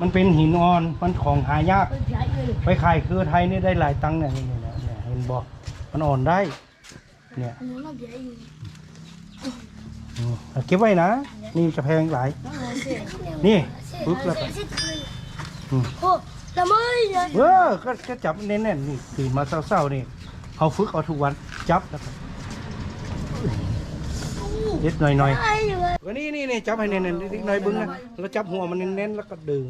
มันเป็นหินอ่อนมันของหายากเออใหญ่เลยไปขายคือไทยนี่ได้หลายตังค์เนี่ยนี่เนี่ยเนี่ยเห็นบอกมันอ่อนได้ เนี่ยอันนั้นเราใหญ่อยู่อืมเอาเก็บไว้นะ นี่จะแพงหลาย นี่ปึ๊บแล้วก็อืมโอ้ละเมยเนี่ยเออก็ก็จับแน่นๆนี่ตื่นมาเศร้าๆนี่เอาฝึกเอาทุกวันจับแล้วก็นิดหน่อยใหญ่เลยๆ วันนี้นี่นี่จับให้แน่นๆนิดๆหน่อยบึ้งนะแล้วจับหัวมันแน่นๆแล้วก็ดึง